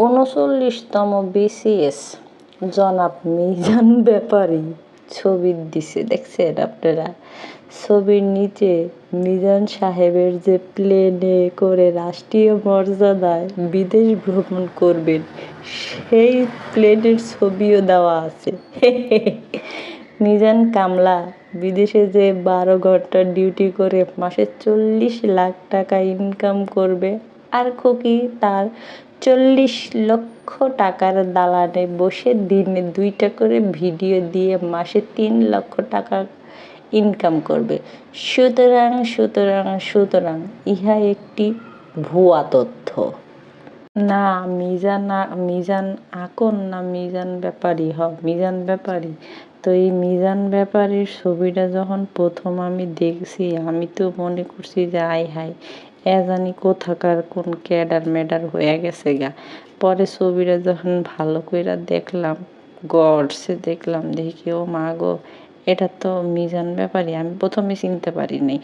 উনচল্লিশতম BCS জনাব মিজান ব্যাপারী ছবি দিছে। দেখছেন আপনারা? ছবির নিচে মিজান সাহেবের যে প্লেনে করে রাষ্ট্রীয় মর্যাদায় বিদেশ ভ্রমণ করবেন, সেই প্লেনের ছবিও দেওয়া আছে। মিজান কামলা বিদেশে যে বারো ঘণ্টা ডিউটি করে মাসে চল্লিশ লাখ টাকা ইনকাম করবে, আর খুকি তার চল্লিশ লক্ষ টাকার দালানে বসে দিনে দুইটা করে ভিডিও দিয়ে মাসে তিন লক্ষ টাকা ইনকাম করবে। সুতরাং সুতরাং সুতরাং ইহা একটি ভুয়া তথ্য। না, মিজান মিজান আকন না মিজান ব্যাপারী, হ, মিজান ব্যাপারী। তো এই মিজান ব্যাপারীর ছবিটা যখন প্রথম আমি দেখছি, আমি তো মনে করছি যে আই হাই এ জানি কোথাকার কোন ক্যাডার ম্যাডার হয়ে গেছে গা। পরে ছবিটা যখন ভালো করে দেখলাম গডসে দেখলাম, দেখি, ও মা গো এটা তো মিজান ব্যাপারই, আমি প্রথমে চিনতে পারি নাই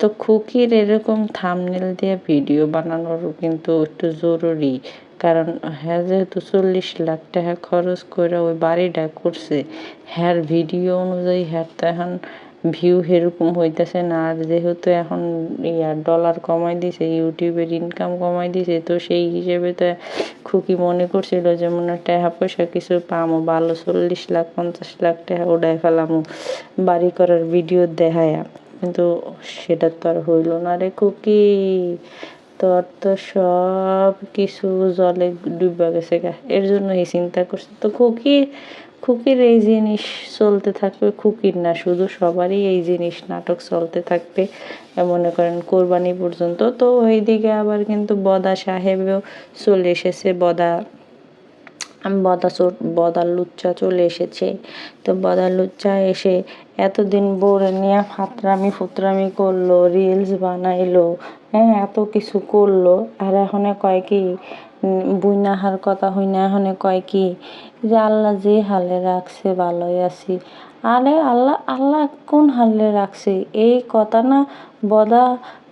তো খুকির এরকম থামনেল দিয়ে ভিডিও বানানোর কিন্তু একটু জরুরি, কারণ হ্যাঁ যেহেতু চল্লিশ লাখ টাকা খরচ করে ওই বাড়িটা করছে হ্যার ভিডিও অনুযায়ী হ্যার তো এখন ভিউ সেরকম হইতেছে না। আর যেহেতু এখন ইয়ার ডলার কমাই দিছে ইউটিউবের ইনকাম কমাই দিছে, তো সেই হিসেবে তো খুকি মনে করছিল যে, মনে টাকা পয়সা কিছু পামো, ভালো চল্লিশ লাখ, পঞ্চাশ লাখ টাকা উড়াই ফেলামো, বাড়ি করার ভিডিও দেখায়া। কিন্তু সেটা তো আর হইল না রে খুকি। তোর তো সব কিছু জলে ডুবা গেছে গা। এর জন্য এই চিন্তা করছে। তো খুকি, খুকির এই জিনিস চলতে থাকবে, খুকির না, শুধু সবারই এই জিনিস নাটক চলতে থাকবে মনে করেন কোরবানি পর্যন্ত। তো ওইদিকে আবার কিন্তু বদা সাহেবেও চলে এসেছে, বদা বদা চোর বদা লুচ্চা চলে এসেছে। তো বদা লুচ্চা এসে এতদিন বোরে নিয়ে ফাতরামি ফুতরামি করল রিলস বানাইলো হ্যাঁ এত কিছু করল। আর এখন কয় কি বুইনাহার কথা হই না এখন কয় কি, যে আল্লাহ যে হালে রাখছে, ভালোই আছি। আরে আল্লাহ আল্লাহ কোন হালে রাখছে? এই কথা না বদা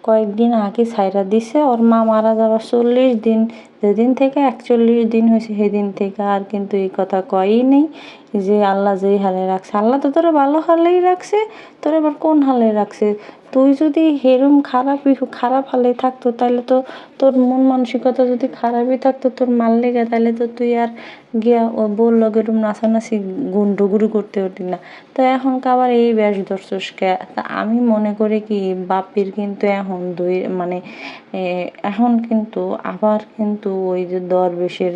কয়েকদিন আগে ছাইরা দিছে। ওর মা মারা যাওয়ার চল্লিশ দিন, যেদিন থেকে একচল্লিশ দিন হয়েছে সেদিন থেকে আর কিন্তু এই কথা কয়ই নেই। যে আল্লাহ যেই হালে রাখছে। আল্লাহ তো তোরা ভালো হালেই রাখছে, তোর এবার কোন হালে রাখছে? তুই যদি হেরম খারাপ খারাপ হালে থাকতো তাহলে তো তোর মন মানসিকতা যদি খারাপই থাকতো, তোর মাল লেগে তাহলে তো তুই আর গিয়া ও বোর লগে এরম নাচানাচি গুন্ডুগুরু করতে হতি না। তো এখন আবার এই ব্যাস ধরছস কে? তা আমি মনে করি কি, বাপির কিন্তু এখন দুই মানে এখন কিন্তু আবার কিন্তু ওই যে দরবেশের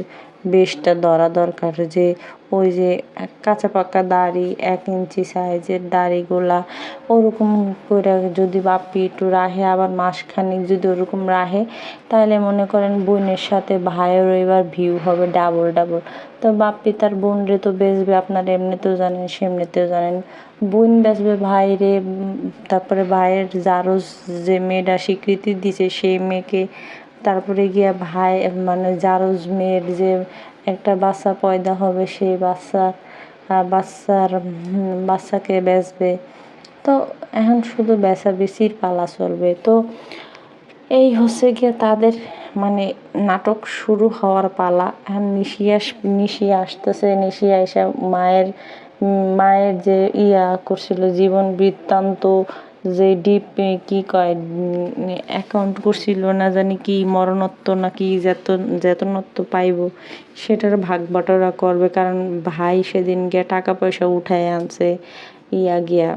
বেশটা ধরা দরকার যে ওই যে কাঁচা পাকা দাড়ি, এক ইঞ্চি সাইজের দাড়িগুলা ওরকম করে যদি বাপি একটু রাহে, আবার মাসখানিক যদি ওরকম রাহে তাহলে মনে করেন বোনের সাথে ভাইয়ের এবার ভিউ হবে ডাবল ডাবল তো বাপ্পি তার বোন রে তো বেচবে, আপনারা এমনিতেও জানেন, সেমনিতেও জানেন। বোন বেচবে ভাইরে তারপরে ভাইয়ের জারজ যে মেয়েটা স্বীকৃতি দিছে, সেই মেয়েকে তারপরে গিয়া ভাই মানে জারজ মেয়ের যে একটা বাচ্চা পয়দা হবে, সেই বাচ্চা বাচ্চার বাচ্চাকে বেচবে। তো এখন শুধু বেচা বেচির পালা চলবে। তো এই হচ্ছে গিয়ে তাদের মানে নাটক শুরু হওয়ার পালা। এখন নিশি আস নিশি আসতেছে। নিশি আইসা মায়ের মায়ের যে ইয়া করছিল, জীবন বৃত্তান্ত যে ডিপ কি কয় অ্যাকাউন্ট করছিল না জানি কি মরণত্ব নাকি যেতন, যেতনত্ব পাইব, সেটার ভাগ বাটোয়ারা করবে। কারণ ভাই সেদিন গিয়া টাকা পয়সা উঠায় আনছে, ইয়া গিয়া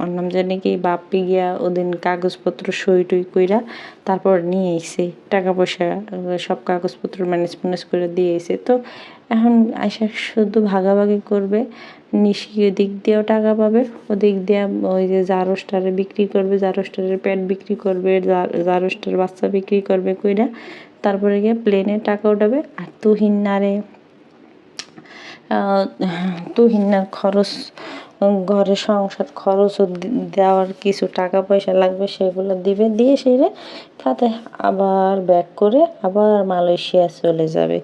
ওর নাম জানি কি, বাপ্পি গিয়া ওদিন কাগজপত্র সই টই কইরা তারপর নিয়ে আইছে। টাকা পয়সা সব কাগজপত্র ম্যানেজ ম্যানেজ করে দিয়ে আইছে। তো এখন আইসা শুধু ভাগাভাগি করবে নিশি দিক দিয়েও টাকা পাবে। ওদিক দিয়ে ওই যে জারোস্টারে বিক্রি করবে, জারোস্টারের প্যাড বিক্রি করবে জারোস্টার বাচ্চা বিক্রি করবে কইরা তারপরে গিয়ে প্লেনে টাকা উঠাবে। আর তুহিনারে তুহিনার খরচ, ঘরে সংসার খরচও দেওয়ার কিছু টাকা পয়সা লাগবে সেগুলো দিবে। দিয়ে সেরে তাতে আবার ব্যাক করে আবার মালয়েশিয়া চলে যাবে।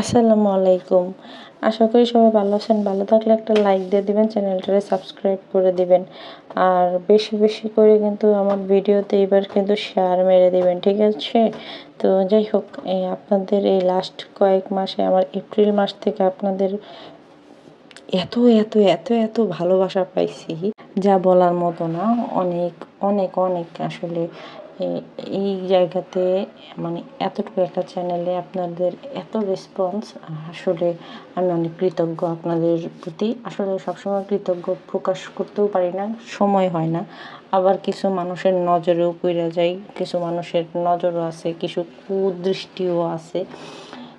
আসসালামু আলাইকুম। আশা করি সবাই ভালো আছেন, ভালো থাকলে একটা লাইক দিয়ে দিবেন চ্যানেলটারে সাবস্ক্রাইব করে দিবেন। আর বেশি বেশি করে কিন্তু আমার ভিডিওতে এবার কিন্তু শেয়ার মেরে দিবেন, ঠিক আছে? তো যাই হোক, এই আপনাদের এই লাস্ট কয়েক মাসে, আমার এপ্রিল মাস থেকে আপনাদের এত এত এত এত ভালোবাসা পাইছি, যা বলার মতো না। অনেক অনেক অনেক আসলে এই জায়গাতে মানে এতটুকু একটা চ্যানেলে আপনাদের এত রেসপন্স আসলে আমি অনেক কৃতজ্ঞ আপনাদের প্রতি। আসলে সবসময় কৃতজ্ঞ প্রকাশ করতেও পারি না, সময় হয় না। আবার কিছু মানুষের নজরেও পড়ে যায় কিছু মানুষের নজরও আছে, কিছু কুদৃষ্টিও আছে।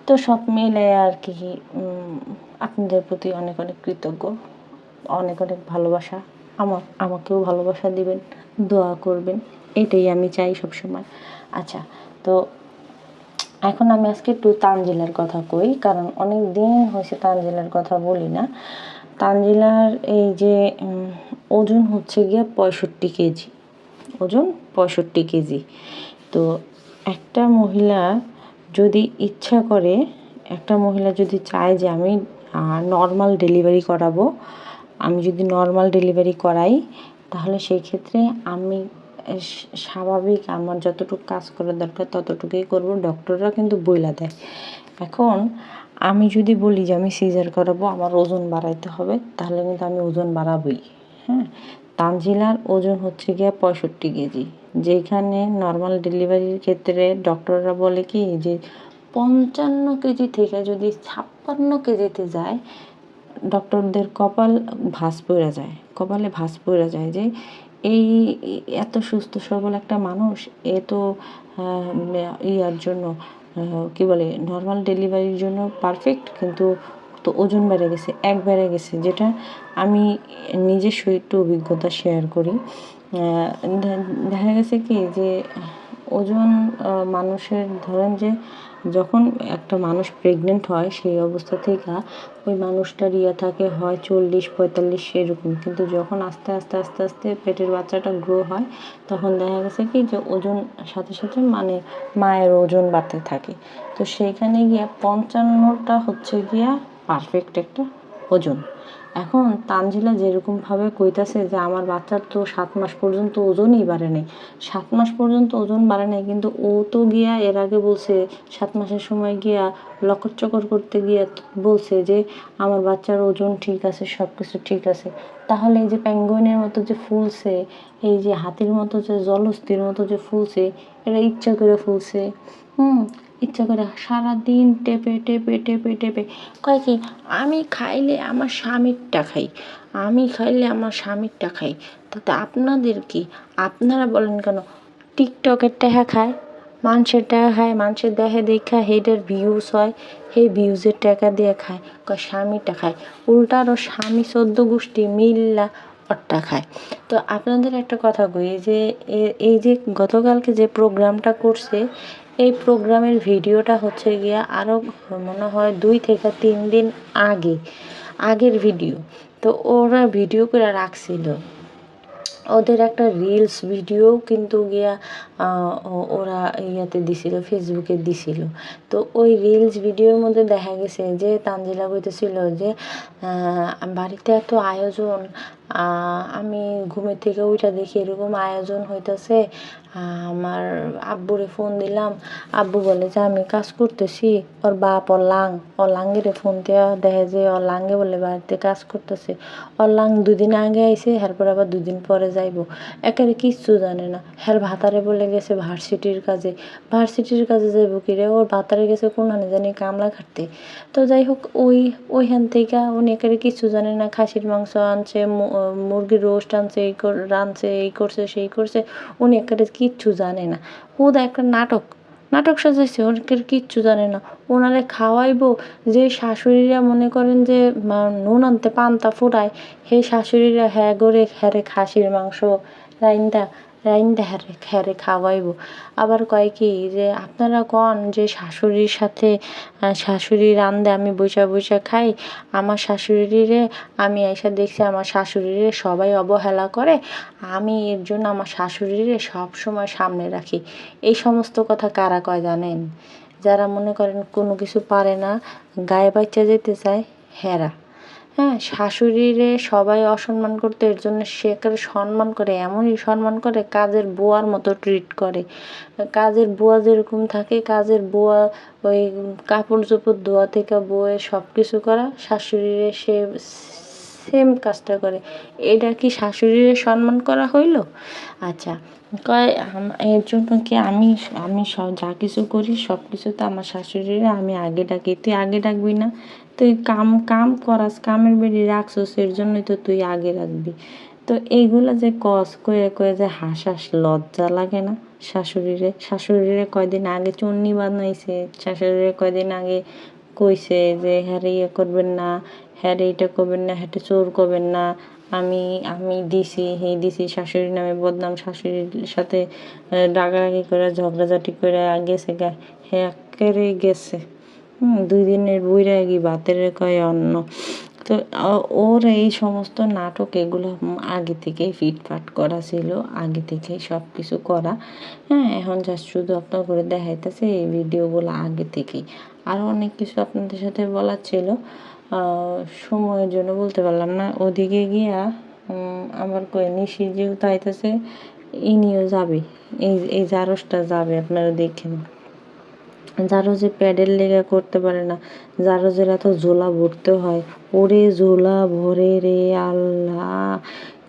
তো সব মিলে আর কি আপনাদের প্রতি অনেক অনেক কৃতজ্ঞ, অনেক অনেক ভালোবাসা। আমার আমাকেও ভালোবাসা দিবেন, দোয়া করবেন। এটাই আমি চাই সবসময়। আচ্ছা তো এখন আমি আজকে একটু তানজিলার কথা কই, কারণ অনেক দিন হয়েছে তানজিলার কথা বলি না। তানজিলার এই যে ওজন হচ্ছে গিয়ে পঁয়ষট্টি কেজি। ওজন পঁয়ষট্টি কেজি। তো একটা মহিলা যদি ইচ্ছা করে, একটা মহিলা যদি চায় যে আমি নর্মাল ডেলিভারি করাবো, আমি যদি নর্মাল ডেলিভারি করাই, তাহলে সেই ক্ষেত্রে আমি স্বাভাবিক আমার যতটুকু কাজ করার দরকার ততটুকুই করব। ডক্টররা কিন্তু বইলা দেয়। এখন আমি যদি বলি যে আমি সিজার করাবো, আমার ওজন বাড়াইতে হবে, তাহলে কিন্তু আমি ওজন বাড়াবই। হ্যাঁ? তানজিলার ওজন হচ্ছে গিয়ে পঁয়ষট্টি কেজি। যেখানে নর্মাল ডেলিভারির ক্ষেত্রে ডক্টররা বলে কি যে পঞ্চান্ন কেজি থেকে যদি ছাপ্পান্ন কেজিতে যায়, ডক্টরদের কপাল ভাঁজ পড়ে যায়। কপালে ভাঁজ পড়ে যায় যে এই এত সুস্থ, সবল একটা মানুষ, এ তো ইয়ার জন্য কি বলে নর্মাল ডেলিভারির জন্য পারফেক্ট কিন্তু তো ওজন বেড়ে গেছে, এক বেড়ে গেছে, যেটা আমি নিজস্ব একটু অভিজ্ঞতা শেয়ার করি। দেখা গেছে কি যে ওজন মানুষের ধরেন যে যখন একটা মানুষ প্রেগনেন্ট হয়, সেই অবস্থা থেকে ওই মানুষটার ইয়ে থাকে হয় চল্লিশ, পঁয়তাল্লিশ এরকম। কিন্তু যখন আস্তে আস্তে আস্তে আস্তে পেটের বাচ্চাটা গ্রো হয়, তখন দেখা গেছে কি যে ওজন সাথে সাথে মানে মায়ের ওজন বাড়তে থাকে। তো সেইখানে গিয়া পঞ্চান্নটা হচ্ছে গিয়া পারফেক্ট একটা ওজন। এখন তানজিলা যেরকমভাবে কইতাছে যে আমার বাচ্চার তো সাত মাস পর্যন্ত ওজনই বাড়ে নাই। সাত মাস পর্যন্ত ওজন বাড়ে নাই, কিন্তু ও তো গিয়া এর আগে বলছে, সাত মাসের সময় গিয়া লকর চকর করতে গিয়া বলছে যে, আমার বাচ্চার ওজন ঠিক আছে সব কিছু ঠিক আছে। তাহলে এই যে প্যাঙ্গুইনের মতো যে ফুলছে, এই যে হাতির মতো যে জলস্থির মতো যে ফুলছে এটা ইচ্ছা করে ফুলছে। হুম ইচ্ছা করে সারাদিন টেপে টেপে টেপে টেপে। কয় কি, আমি খাইলে আমার স্বামীরটা খাই, আমি খাইলে আমার স্বামীরটা খাই। তাতে আপনাদের কি? আপনারা বলেন কেন? টিকটকের টাকা খায়, মানুষের টাকা খায়, মানুষের দেখে দেখা হেডের ভিউজ হয়, সেই ভিউজের টাকা দিয়ে খায়। কয় স্বামীটা খায়। উল্টা আরও স্বামী চোদ্দ গোষ্ঠী মিল্লা অট্টা খায়। তো আপনাদের একটা কথা কই যে এই যে গতকালকে যে প্রোগ্রামটা করছে এই প্রোগ্রামের ভিডিওটা হচ্ছে গিয়া আরও মনে হয় দুই থেকে তিন দিন আগে, আগের ভিডিও। তো ওরা ভিডিও করে রাখছিল। ওদের একটা রিলস ভিডিও কিন্তু গিয়া ওরা ইয়াতে দিছিল ফেসবুকে দিছিল। তো ওই রিলস ভিডিওর মধ্যে দেখা গেছে যে তানজিলা কইতেছিল যে বাড়িতে এত আয়োজন আমি ঘুমের থেকে উঠা দেখি এরকম আয়োজন হইতাছে আমার আব্বুরে ফোন দিলাম। আব্বু বলে যে, আমি কাজ করতেছি। ওর বাপ ওর লাং ওর লাঙ্গেরে ফোন দেওয়া দেখে যে ওর লাঙ্গে বলে বাড়িতে কাজ করতেছে। ওর লাং দুদিন আগে আইসে এরপর আবার দুদিন পরে যাইব। একেবারে কিচ্ছু জানে না। হ্যার ভাতারে বলে গেছে ভার্সিটির কাজে। ভার্সিটির কাজে যাইব কি রে? ওর ভাতারে গেছে কোনখানে জানি কামলা খাটতে। তো যাই হোক, ওই, ওইখান থেকে উনি একেবারে কিছু জানে না। খাসির মাংস আনছে মুরগির রোস্ট আনছে, এই কর- রাঁধছে, এই করছে, সেই করছে। উনি একেবারে কিচ্ছু জানে না। ও হুদা একটা নাটক। নাটক সাজাইছে ওনাকে কিচ্ছু জানে না। ওনারে খাওয়াইবো, যে শাশুড়িরা মনে করেন যে নুন আনতে পান্তা ফুটায়, সেই শাশুড়িরা হ্যাঁ করে হ্যারে খাসির মাংস রাইন্দা রাইন্দা হ্যারে হ্যারে খাওয়াইব। আবার কয় কি যে, আপনারা কন যে শাশুড়ির সাথে শাশুড়ি রান্দে আমি বইসা বইসা খাই, আমার শাশুড়িরে আমি এসে দেখছি আমার শাশুড়িরে সবাই অবহেলা করে, আমি এর জন্য আমার শাশুড়িরে সব সময় সামনে রাখি। এই সমস্ত কথা কারা কয় জানেন? যারা মনে করেন কোনো কিছু পারে না, গায়ে বাচ্চা যেতে চায়, হেরা। হ্যাঁ শাশুড়িরে সবাই অসম্মান করতে, এর জন্য সে করে সম্মান করে, এমনই সম্মান করে, কাজের বুয়ার মতো ট্রিট করে। কাজের বুয়া যেরকম থাকে, কাজের বুয়া ওই কাপড় চোপড় ধোয়া থেকে বয়ে সব কিছু করা, শাশুড়িরে সে সেম কাজটা করে। এটা কি শাশুড়িরে সম্মান করা হইল? আচ্ছা কয় এর জন্য কি আমি আমি সব যা কিছু করি সব কিছুতে আমার শাশুড়িরে, আমি আগে ডাকি। তুই আগে ডাকবি না? তুই কাম কাম করাস, কামের বেড়ি রাখছস, এর জন্যই তো তুই আগে রাখবি। তো এইগুলো যে কস, কয়ে কয়ে যে হাস হাস, লজ্জা লাগে না শাশুড়িরে। শাশুড়িরে কয়দিন আগে চন্নি বানাইছে, শাশুড়িরে কয়দিন আগে কইছে যে হ্যাঁ ইয়ে করবেন না হ্যাঁ এটা করবেন না হ্যাঁ চোর করবেন না, আমি আমি দিছি, হে দিছি শাশুড়ির নামে বদনাম, শাশুড়ির সাথে রাগারাগি করে, ঝগড়াঝাটি করে গেছে গা হ্যাঁ গেছে। দুই দিনের বইরা গি বাতের কয় অন্য তো ওর এই সমস্ত নাটক এগুলো আগে থেকেই ফিটফাট করা ছিল, আগে থেকেই সব কিছু করা। হ্যাঁ এখন জাস্ট শুধু আপনার করে দেখাইতেছে এই ভিডিওগুলো আগে থেকেই। আরও অনেক কিছু আপনাদের সাথে বলার ছিল। সময়ের জন্য বলতে পারলাম না। ওদিকে গিয়া আমার কয়ে, নিশি যেহেতু আইতেছে, ইনিও যাবে। এই এই জারসটা যাবে, আপনারা দেখেন যারও যে প্যাডেল লেগে করতে পারে না। জারজের এত ঝোলা ভরতে হয়। ওরে ঝোলা ভরে রে আল্লাহ,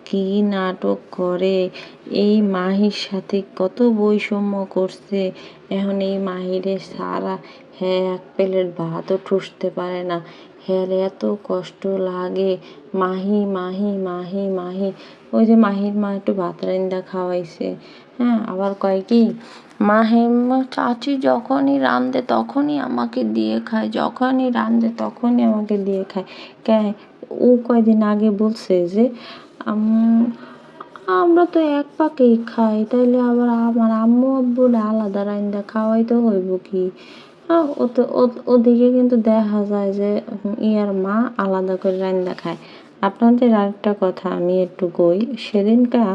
কি নাটক করে। এই মাহির সাথে কত বৈষম্য করছে। এখন এই মাহিরে সারা হ্যাঁ এক প্লেট ভাতও ঠুসতে পারে না। হ্যাঁ এত কষ্ট লাগে। মাহি মাহি মাহি মাহি। ওই যে মাহির মা একটু ভাত রান্দা খাওয়াইছে। হ্যাঁ আবার কয় কি? মাহে চাচি যখনই রাঁধে তখনই আমাকে দিয়ে খায়, যখনই রাঁধে তখনই আমাকে দিয়ে খায়। কে ও কয়দিন আগে বলছে যে, আমরা তো এক পাকেই খাই, তাইলে আবার আমার আম্মু আব্বুরে আলাদা রান্দা খাওয়াইতে হইব কি? হ্যাঁ ওদিকে কিন্তু দেখা যায় যে ইয়ার মা আলাদা করে রান্দা খায়। আপনাদের আরেকটা কথা আমি একটু কই। সেদিনকা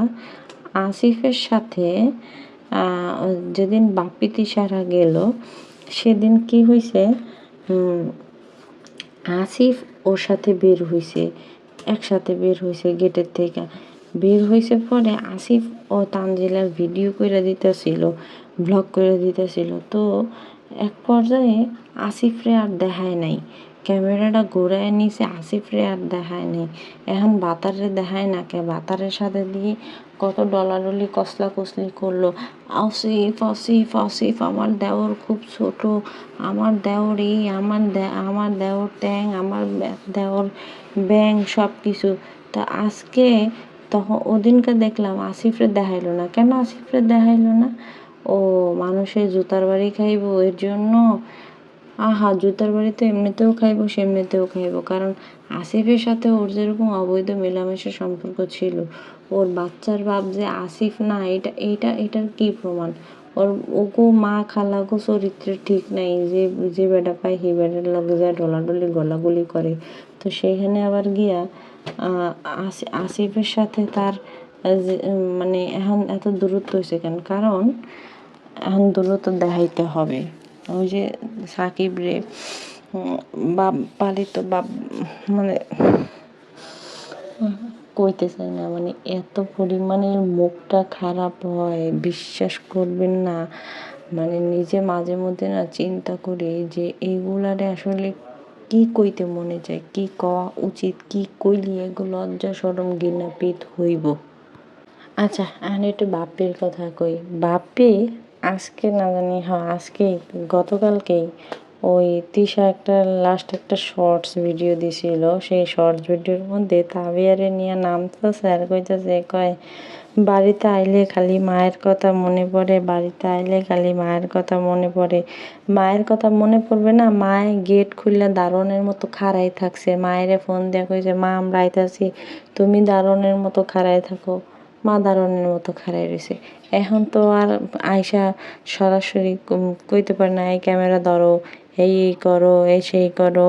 আসিফের সাথে যেদিন বাপি তিসারা গেল, সেদিন কি হয়েছে আসিফ ওর সাথে বের হয়েছে একসাথে বের হয়েছে গেটের থেকে। বের হয়েছে পরে আসিফ ও তানজিলার ভিডিও করে দিতেছিল, ব্লগ করে দিতেছিল। তো এক পর্যায়ে আসিফরে আর দেখায় নাই। ক্যামেরাটা ঘুরায় নিছে, আসিফরে আর দেখায় নাই। এখন বাতারে দেখায় না কে? বাতারের সাথে দিয়ে কত ডলাডলি, কসলা কসলি করল। আসিফ আসিফ আসিফ, আমার দেওর খুব ছোট। আমার দেওর এই, আমার আমার দেওর ট্যাং, আমার দেওর ব্যাং সব কিছু তা আজকে তখন ওদিনকে দেখলাম আসিফরে দেখাইলো না। কেন আসিফরে দেখাইলো না? ও, মানুষের জুতার বাড়ি খাইব, এর জন্য আহা, জুতার বাড়ি তো এমনিতেও খাইবো, সেমনিতেও খাইবো। কারণ আসিফের সাথে ওর যেরকম অবৈধ মেলামেশার সম্পর্ক ছিল, ওর বাচ্চার বাপ যে আসিফ না এটা এইটা, এটার কি প্রমাণ? ওর, ওগো মা খালাগো চরিত্রের ঠিক নাই, যে যে বেটা পায় সেই বেটার লগে যায় ডলাডলি গলাগুলি করে। তো সেখানে আবার গিয়া আসিফের সাথে তার মানে এখন এত দূরত্ব হয়েছে কেন? কারণ এখন দূরত্ব দেখাইতে হবে। ওই যে সাকিব রে বাপ পালিত বাপ মানে কইতে চাই না মানে এত পরিমাণে মুখটা খারাপ হয়, বিশ্বাস করবেন না। মানে নিজে মাঝে মধ্যে না চিন্তা করি যে এইগুলারে আসলে কি কইতে মনে চায়, কি কওয়া উচিত, কি কইলি এগুলো লজ্জা সরম ঘৃণা হইব। আচ্ছা এখন একটু বাপের কথা কই। বাপে আজকে না জানি হ্যাঁ আজকেই, গতকালকেই ওই তিশা একটা লাস্ট একটা শর্টস ভিডিও দিছিল। সেই শর্টস ভিডিওর মধ্যে তাবিয়ারে নিয়ে নামতেছে আর কইতেছে, কয়, বাড়িতে আইলে খালি মায়ের কথা মনে পড়ে, বাড়িতে আইলে খালি মায়ের কথা মনে পড়ে। মায়ের কথা মনে পড়বে না, মায়ে গেট খুললে দারণের মতো খাড়াই থাকছে। মায়েরে ফোন দিয়ে কইছে, মা, আমরা আইতাছি, তুমি দারণের মতো খাড়াই থাকো। মা দারোয়ানের মতো খাড়াই রয়েছে এখন তো আর আয়সা সরাসরি কইতে পারে না, এই ক্যামেরা ধরো, এই এই করো, এই সেই করো,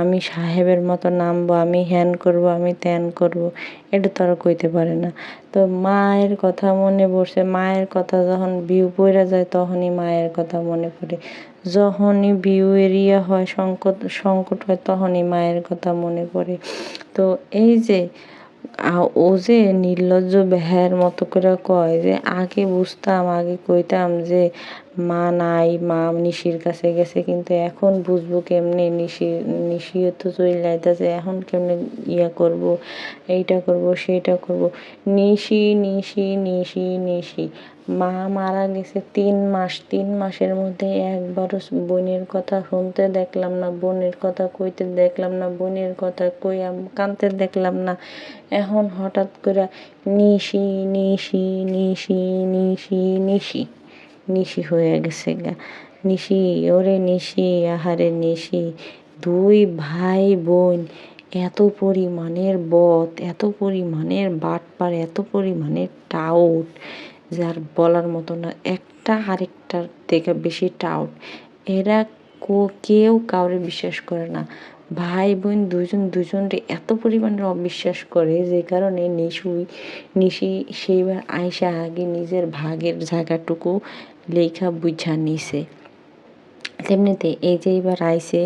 আমি সাহেবের মতো নামবো, আমি হ্যান করব, আমি ত্যান করব। এটা তো আর কইতে পারে না। তো মায়ের কথা মনে পড়ছে, মায়ের কথা যখন ভিউ পড়ে যায় তখনই মায়ের কথা মনে পড়ে। যখনই ভিউ এরিয়া হয়, সংকট সংকট হয় তখনই মায়ের কথা মনে পড়ে। তো এই যে ও যে নির্লজ্জ ব্যাহের মতো করে কয় যে, আগে বুঝতাম, আগে কইতাম যে, মা নাই, মা নিশির কাছে গেছে, কিন্তু এখন বুঝব কেমনে নিশি নিশি তো চলে এখন কেমনে ইয়া করব, এইটা করব, সেটা করব। নিশি নিশি নিশি নিশি মা মারা গেছে তিন মাস, তিন মাসের মধ্যে একবারও বোনের কথা শুনতে দেখলাম না, বোনের কথা কইতে দেখলাম না, বোনের কথা কই কানতে দেখলাম না। এখন হঠাৎ করে নিশি নিশি নিশি নিশি নিশি নিশি হয়ে গেছে গা। নিশি, ওরে নিশি, আহারে নিশি, দুই ভাই বোন, এত পরিমাণের বত, এত পরিমাণের বাটপার, এত পরিমাণের টাউট যার বলার মতো না, একটা আরেকটার থেকে বেশি টাউট এরা কেউ কাউরে বিশ্বাস করে না। ভাই, বোন দুজন দুজনকে এত পরিমাণের অবিশ্বাস করে যে কারণে নিশুই নিশি সেইবার আয়সা আগে নিজের ভাগের জায়গাটুকু লেখা বুঝা নিছে। তেমনিতে এই যে এবার আইসে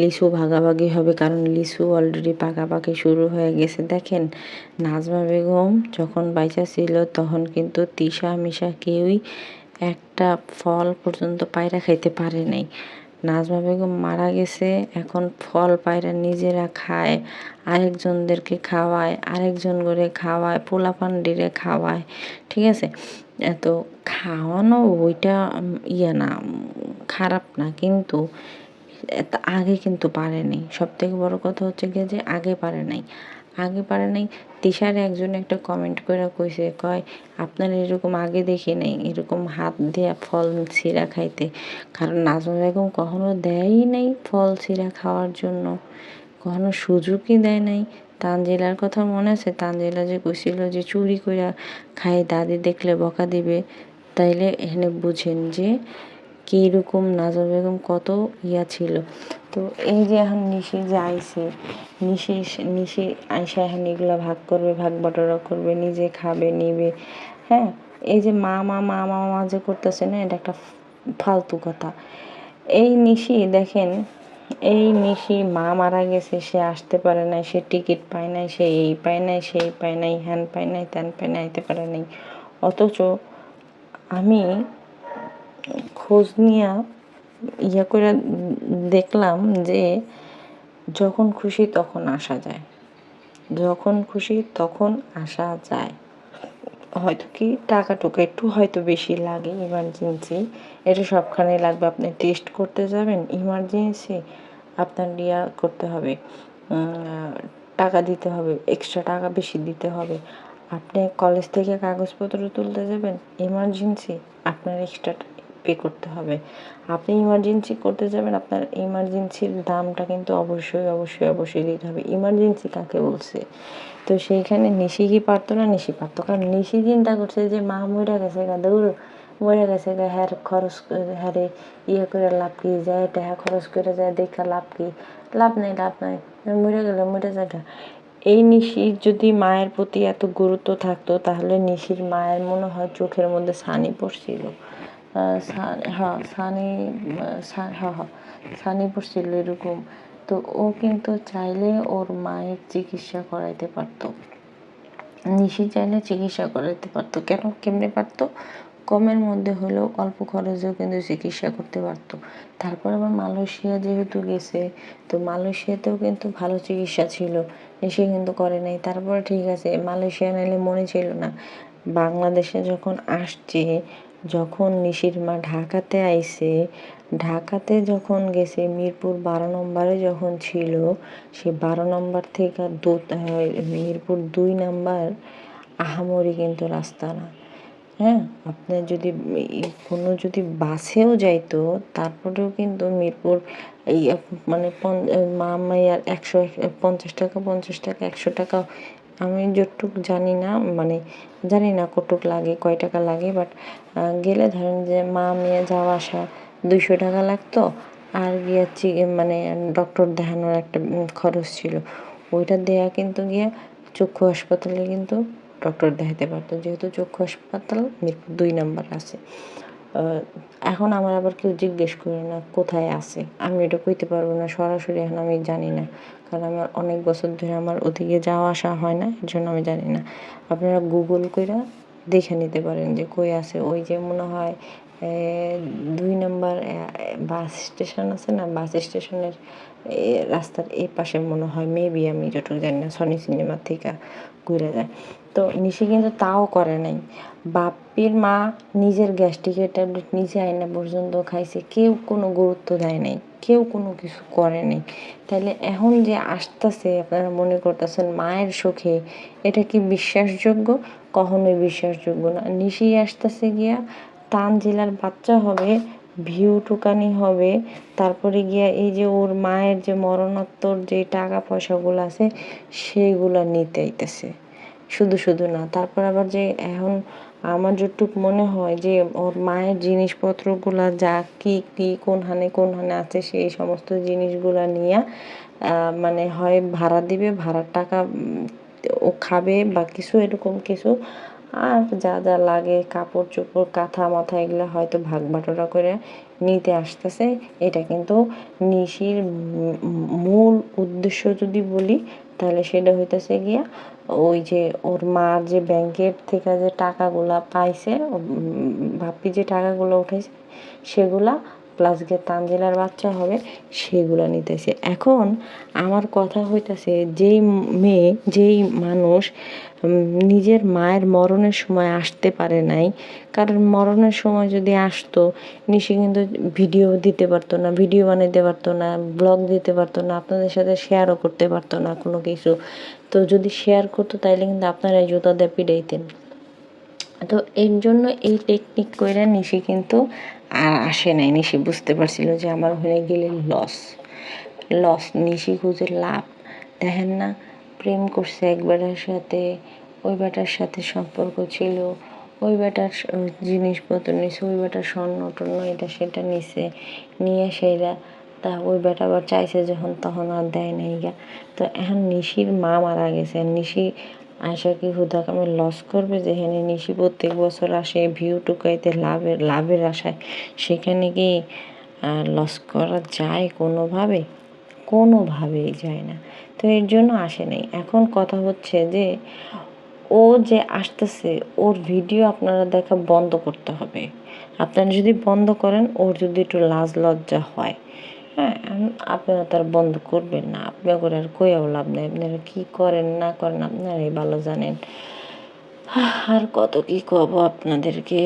লিচু ভাগাভাগি হবে কারণ লিচু অলরেডি পাকাপাকি শুরু হয়ে গেছে। দেখেন, নাজমা বেগম যখন বাইচা ছিল তখন কিন্তু তিশা, মিশা কেউই একটা ফল পর্যন্ত পায়রা খাইতে পারে নাই। নাজমা বেগম মারা গেছে, এখন ফল পায়রা নিজেরা খায়, আরেকজনদেরকে খাওয়ায়, আরেকজন করে খাওয়ায়, পোলা পান্ডিরে খাওয়ায়, ঠিক আছে? এত খাওয়ানো ওইটা ইয়ে না খারাপ না। কিন্তু আগে কিন্তু পারেনি সব থেকে বড় কথা হচ্ছে গিয়ে যে আগে পারে নাই। আগে পারে নাই, তিশার একজন একটা কমেন্ট করে কইছে, কয়, আপনার এরকম আগে দেখি নাই, এরকম হাত দিয়ে ফল ছিঁড়া খাইতে। কারণ নাজমা বেগম কখনো দেয়ই নাই ফল ছিঁড়া খাওয়ার জন্য। কখনো সুযোগই দেয় নাই। তানজিলার কথা মনে আছে? তানজিলা যে কইছিল যে চুরি কইরা খায়, দাদি দেখলে বকা দিবে, তাইলে এখানে বুঝেন যে কীরকম নাজর বেগম কত ইয়া ছিল। তো এই যে এখন নিশি যে আইসে নিশি নিশি আইসা এখন এগুলো ভাগ করবে, ভাগ বটরা করবে, নিজে খাবে, নিবে। হ্যাঁ এই যে মা মা মা মা মা যে করতেছে না, এটা একটা ফালতু কথা। এই নিশি দেখেন, এই নিশি মা মারা গেছে, সে আসতে পারে নাই, সে টিকিট পায় নাই, সে এই পায় নাই সেই পায় নাই, হ্যান পায় নাই, ত্যান পায় নাই, আইতে পারে নাই। অথচ আমি খোঁজ নিয়া ইয়ে করে দেখলাম যে যখন খুশি তখন আসা যায়। যখন খুশি তখন আসা যায়। হয়তো কি টাকা টুকা একটু হয়তো বেশি লাগে ইমার্জেন্সি এটা সবখানে লাগবে। আপনি টেস্ট করতে যাবেন ইমার্জেন্সি আপনার ইয়া করতে হবে টাকা দিতে হবে এক্সট্রা টাকা বেশি দিতে হবে। আপনি কলেজ থেকে কাগজপত্র তুলতে যাবেন ইমার্জেন্সি আপনার এক্সট্রা পে করতে হবে। আপনি ইমার্জেন্সি করতে যাবেন, আপনার ইমার্জেন্সির দামটা কিন্তু অবশ্যই অবশ্যই অবশ্যই দিতে হবে। ইমার্জেন্সি কাকে বলছে? তো সেইখানে নিশি কি পারতো না? নিশি পারতো। কারণ নিশি চিন্তা করছে যে, মা মরে গেছে গা, দৌড়। মরে গেছে গা, হ্যার খরচ করে- হ্যারে ইয়ে করে লাভ কি? যায় টাকা খরচ করে যায়, দেখা লাভ কি? লাভ নেই, লাভ নাই। মরে গেলে মরে যাগা এই নিশির যদি মায়ের প্রতি এত গুরুত্ব থাকতো, তাহলে নিশির মায়ের মনে হয় চোখের মধ্যে ছানি পড়ছিল। হ্যাঁ সানি হ্যাঁ হ্যাঁ সানি পড়ছিল এরকম। তো ও কিন্তু চাইলে ওর মায়ের চিকিৎসা করাইতে পারতো। নিশি চাইলে চিকিৎসা করাইতে পারতো। কেন? কেমনে পারতো? কমের মধ্যে হলেও অল্প খরচেও কিন্তু চিকিৎসা করতে পারতো। তারপর আবার মালয়েশিয়া যেহেতু গেছে, তো মালয়েশিয়াতেও কিন্তু ভালো চিকিৎসা ছিল। সে কিন্তু করে নাই। তারপরে ঠিক আছে, মালয়েশিয়া নাইলে মনে ছিল না। বাংলাদেশে যখন আসছে যখন নিশির মা ঢাকাতে আইছে, ঢাকাতে যখন গেছে, মিরপুর বারো নম্বরে যখন ছিল, সে বারো নম্বর থেকে দু মিরপুর দুই নাম্বার আহামরি কিন্তু রাস্তা না। হ্যাঁ আপনার যদি কোনো যদি বাসেও যাইতো, তারপরেও কিন্তু মিরপুর এই মানে মা মাইয়ার একশো পঞ্চাশ টাকা পঞ্চাশ টাকা, একশো টাকা আমি যতটুক জানি না মানে জানি না কতটুক লাগে, কয় টাকা লাগে বাট গেলে ধরেন যে মা মেয়ে যাওয়া আসা দুইশো টাকা লাগতো, আর গিয়ে মানে ডক্টর দেখানোর একটা খরচ ছিল। ওইটা দেয়া কিন্তু গিয়ে চক্ষু হাসপাতালে কিন্তু ডক্টর দেখাতে পারতো। যেহেতু চক্ষু হাসপাতাল, মিরপুর দুই নাম্বার আছে। এখন আমার আবার কেউ জিজ্ঞেস করে না, কোথায় আছে? আমি এটা কইতে পারব না, সরাসরি এখন আমি জানি না। কারণ আমার অনেক বছর ধরে আমার ওদিকে যাওয়া আসা হয় না, এর জন্য আমি জানি না। আপনারা গুগল কইরা দেখে নিতে পারেন যে কই আছে। ওই যে মনে হয় দুই নম্বর বাস স্টেশন আছে না? বাস স্টেশনের রাস্তার এই পাশে মনে হয় মেবি আমি যতটুকু জানি না সনি সিনেমার থেকে ঘুরে যায়। তো নিশি কিন্তু তাও করে নাই। বাপির মা নিজের গ্যাস্ট্রিকের ট্যাবলেট নিজে আয়না পর্যন্ত খাইছে, কেউ কোনো গুরুত্ব দেয় নাই। কেউ কোনো কিছু করে নাই তাহলে এখন যে আসতেছে আপনারা মনে করতেছেন মায়ের সুখে, এটা কি বিশ্বাসযোগ্য? কখনোই বিশ্বাসযোগ্য না। নিশি আসতেছে গিয়া জেলার বাচ্চা হবে, ভিউ টুকানি হবে, তারপরে গিয়া এই যে ওর মায়ের যে মরণোত্তর যে টাকা পয়সাগুলো আছে সেইগুলো নিতে আইতেছে। শুধু শুধু না, তারপর আবার যে এখন আমার যতটুক মনে হয় যে ওর মায়ের জিনিসপত্রগুলো যা কি কি, কোনখানে কোনখানে আছে সেই সমস্ত জিনিসগুলা নিয়ে মানে হয় ভাড়া দিবে, ভাড়ার টাকা ও খাবে বা কিছু, এরকম কিছু। আর যা যা লাগে কাপড় চোপড়, কাঁথা, মাথা এগুলো হয়তো ভাগ বাটোরা করে নিতে আসতেছে। এটা কিন্তু নিশির মূল উদ্দেশ্য যদি বলি, তাহলে সেটা হইতেছে গিয়া ওই যে ওর মার যে ব্যাংকের থেকে যে টাকাগুলা পাইছে ভাবি যে টাকাগুলো উঠেছে সেগুলা প্লাস গিয়ে তানজিলার বাচ্চা হবে, সেগুলো নিতেছে। এখন আমার কথা হইতাছে, যেই মেয়ে, যেই মানুষ নিজের মায়ের মরণের সময় আসতে পারে নাই। কারণ মরণের সময় যদি আসতো, নিশি কিন্তু ভিডিও দিতে পারতো না ভিডিও বানাইতে পারতো না ব্লগ দিতে পারতো না, আপনাদের সাথে শেয়ারও করতে পারতো না কোনো কিছু। তো যদি শেয়ার করতো, তাইলে কিন্তু আপনারা জুতা দিয়ে পিড়াইতেন। তো এর জন্য এই টেকনিক করে নিশি কিন্তু আর আসে নাই। নিশি বুঝতে পারছিল যে আমার হয়ে গেলে লস লস নিশি খুঁজে লাভ। দেখেন না প্রেম করছে এক বেটার সাথে, ওই বেটার সাথে সম্পর্ক ছিল, ওই বেটার জিনিসপত্র নিছে, ওই বেটার স্বর্ণ টর্ণ এটা সেটা নিছে, নিয়ে সেইরা তা ওই বেটা আবার চাইছে যখন, তখন আর দেয় নাই গা। তো এখন নিশির মা মারা গেছে, নিশি আয়সা কি হুদাকামে লস করবে? যেখানে নিশি প্রত্যেক বছর আসে ভিউ টুকাইতে লাভের লাভের আশায়, সেখানে কি লস করা যায় কোনোভাবে? কোনোভাবেই যায় না। তো এর জন্য আসে নাই। এখন কথা হচ্ছে যে, ও যে আসতেছে, ওর ভিডিও আপনারা দেখা বন্ধ করতে হবে। আপনারা যদি বন্ধ করেন, ওর যদি একটু লাজ লজ্জা হয় হ্যাঁ আপনারা তার বন্ধ করবেন না। আপনার করে আর কইয়াও লাভ নেই। আপনারা কী করেন, না করেন, আপনারাই ভালো জানেন। আর কত কি কব আপনাদেরকে?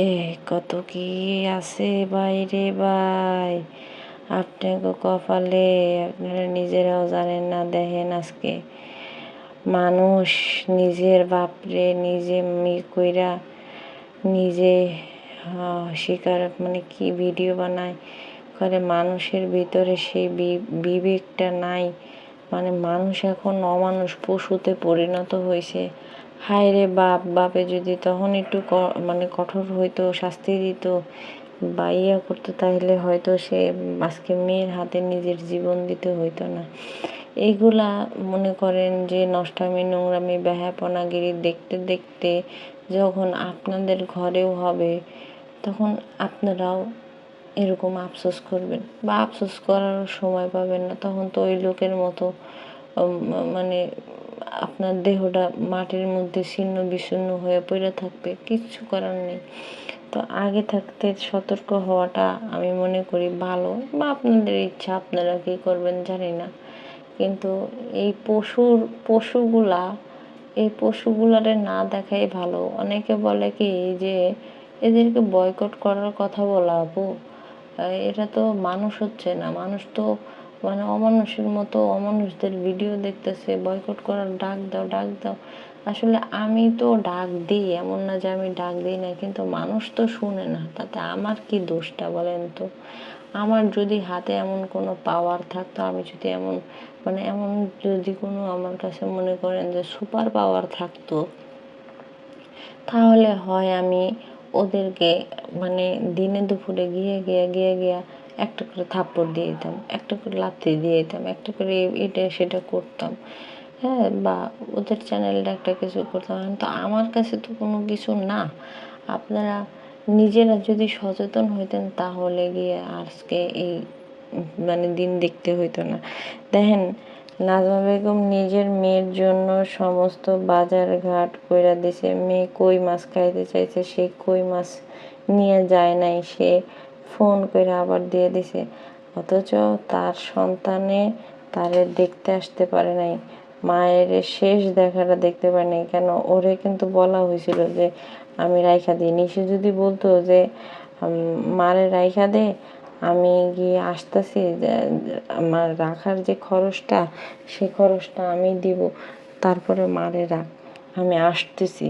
কত কি আছে বাইরে ভাই? আপনাকে কপালে আপনারা নিজেরাও জানেন না, দেখেন আজকে। মানুষ নিজের বাপরে নিজে মি কইরা নিজে শিকার মানে কি ভিডিও বানায়। করে মানুষের ভিতরে সেই বিবেকটা নাই। মানে মানুষ এখন অমানুষ, পশুতে পরিণত হয়েছে হায় রে বাপ, বাপে যদি তখন একটু মানে কঠোর হইতো, শাস্তি দিত বা ইয়া করতো তাহলে হয়তো সে আজকে মেয়ের হাতে নিজের জীবন দিতে হইতো না। এইগুলা মনে করেন যে নষ্টামি, নোংরামি ব্যাহাপনাগিরি দেখতে দেখতে যখন আপনাদের ঘরেও হবে, তখন আপনারাও এরকম আফসোস করবেন বা আফসোস করার সময় পাবেন না। তখন তো ওই লোকের মতো মানে আপনার দেহটা মাটির মধ্যে ছিন্ন বিচ্ছিন্ন হয়ে পড়ে থাকবে, কিচ্ছু করার নেই। তো আগে থাকতে সতর্ক হওয়াটা আমি মনে করি ভালো বা আপনাদের ইচ্ছা, আপনারা কী করবেন জানি না। কিন্তু এই পশুর, পশুগুলা, এই পশুগুলারে না দেখাই ভালো। অনেকে বলে কি যে, এদেরকে বয়কট করার কথা বলা আপু। এটা তো মানুষ হচ্ছে না। মানুষ তো মানে অমানুষের মতো অমানুষদের ভিডিও দেখতেছে বয়কট করার ডাক দাও ডাক দাও। আসলে আমি তো ডাক দিই, এমন না যে আমি ডাক দিই না, কিন্তু মানুষ তো শুনে না, তাতে আমার কি দোষটা বলেন তো? আমার যদি হাতে এমন কোনো পাওয়ার থাকতো, আমি যদি এমন মানে এমন যদি কোনো আমার কাছে মনে করেন যে সুপার পাওয়ার থাকতো, তাহলে হয় আমি ওদেরকে মানে দিনে দুপুরে গিয়ে গিয়ে গিয়ে গিয়ে একটা করে থাপ্পড় দিয়ে দিতাম, একটা করে লাথি দিয়ে দিতাম, একটা করে এটা সেটা করতাম। হ্যাঁ বা ওদের চ্যানেলটা একটা কিছু করতাম তো আমার কাছে তো কোনো কিছু না। আপনারা নিজেরা যদি সচেতন হইতেন তাহলে গিয়ে আজকে এই মানে দিন দেখতে হইতো না। দেখেন, নাজমা বেগম নিজের মেয়ের জন্য সমস্ত বাজার ঘাট কইরা দিছে। মেয়ে কই মাছ খাইতে চাইছে? সে কই মাছ নিয়ে যায় নাই? সে ফোন করে আবার দিয়ে দিছে। অথচ তার সন্তানে তারে দেখতে আসতে পারে নাই। মায়ের শেষ দেখাটা দেখতে পারে নাই কেন ওরে কিন্তু বলা হয়েছিল যে আমি রাইখা দিই নিশে যদি বলতো যে মারে রাইখা দে, আমি গিয়ে আসতেছি আমার রাখার যে খরচটা, সে খরচটা আমি দিব, তারপরে মারে রাখ, আমি আসতেছি।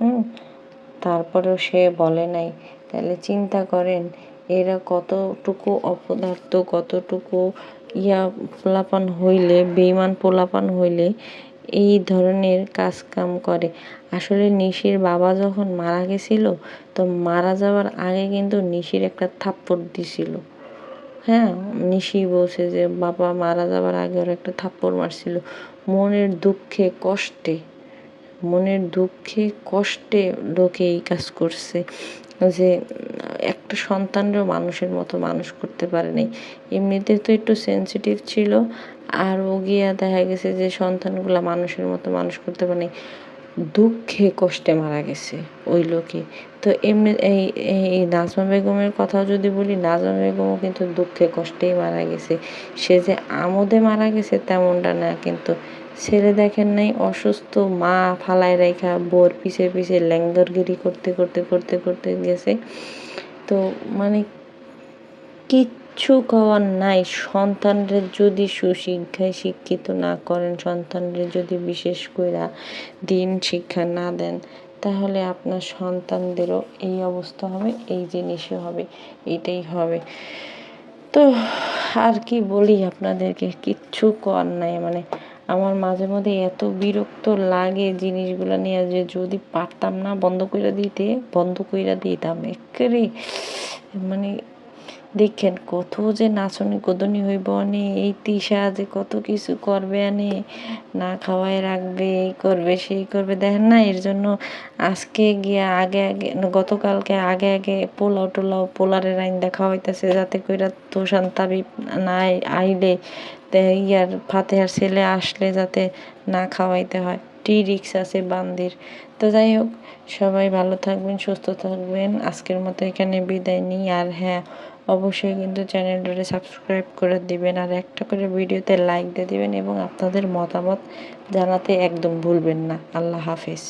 হুম, তারপরেও সে বলে নাই। তাহলে চিন্তা করেন, এরা কতটুকু অপদার্থ, কতটুকু ইয়া পোলাপান হইলে বেইমান পোলাপান হইলে এই ধরনের কাজ কাম করে। আসলে নিশির বাবা যখন মারা গেছিল, তো মারা যাওয়ার আগে কিন্তু নিশির একটা থাপ্পড় দিছিল। হ্যাঁ নিশি বলছে যে, বাবা, মারা যাওয়ার আগে ওর একটা থাপ্পড় মারছিল। মনের দুঃখে, কষ্টে মনের দুঃখে, কষ্টে লোকে এই কাজ করছে যে একটা সন্তানরও মানুষের মতো মানুষ করতে পারে নাই। এমনিতে তো একটু সেন্সিটিভ ছিল আর ও গিয়া দেখা গেছে যে সন্তানগুলা মানুষের মতো মানুষ করতে পারে নাই। দুঃখে, কষ্টে মারা গেছে ওই লোকে। তো এমনি এই এই নাজমা বেগমের কথাও যদি বলি, নাজমা বেগমও কিন্তু দুঃখে, কষ্টেই মারা গেছে। সে যে আমোদে মারা গেছে তেমনটা না, কিন্তু ছেলে দেখেন নাই, অসুস্থ, মা ফালায় রেখা বোর পিছে পিছে ল্যাঙ্গরগিরি করতে করতে করতে করতে গেছে। তো মানে কিচ্ছু কওয়ার নাই। সন্তানদের যদি সুশিক্ষায় শিক্ষিত না করেন সন্তানদের যদি বিশেষ করে দিন শিক্ষা না দেন, তাহলে আপনার সন্তানদেরও এই অবস্থা হবে, এই জিনিসই হবে, এটাই হবে। তো আর কি বলি আপনাদেরকে? কিচ্ছু কর নাই। মানে আমার মাঝে মধ্যে এত বিরক্ত লাগে জিনিসগুলো নিয়ে যে যদি পারতাম না বন্ধ করে দিতে, বন্ধ করে দিতাম। একেবারে মানে দেখেন, কত যে নাচনি কদনি হইব আনে, এই তিসা যে কত কিছু করবে আনে, না খাওয়াই রাখবে, এই করবে, সেই করবে। দেখেন না, এর জন্য আজকে গিয়া আগে আগে গতকালকে আগে আগে পোলাও টোলাও আইন দেখা হইতেছে যাতে কইরা তোষান তাবি না আইলে ইয়ার ফাতেহার ছেলে আসলে যাতে না খাওয়াইতে হয়। টি রিক্স আছে বান্দির। তো যাই হোক, সবাই ভালো থাকবেন, সুস্থ থাকবেন। আজকের মতো এখানে বিদায় নিই। আর হ্যাঁ অবশ্যই কিন্তু চ্যানেলটাকে সাবস্ক্রাইব করে দিবেন আর একটা করে ভিডিওতে লাইক দিয়ে দিবেন এবং আপনাদের মতামত জানাতে একদম ভুলবেন না। আল্লাহ হাফেজ।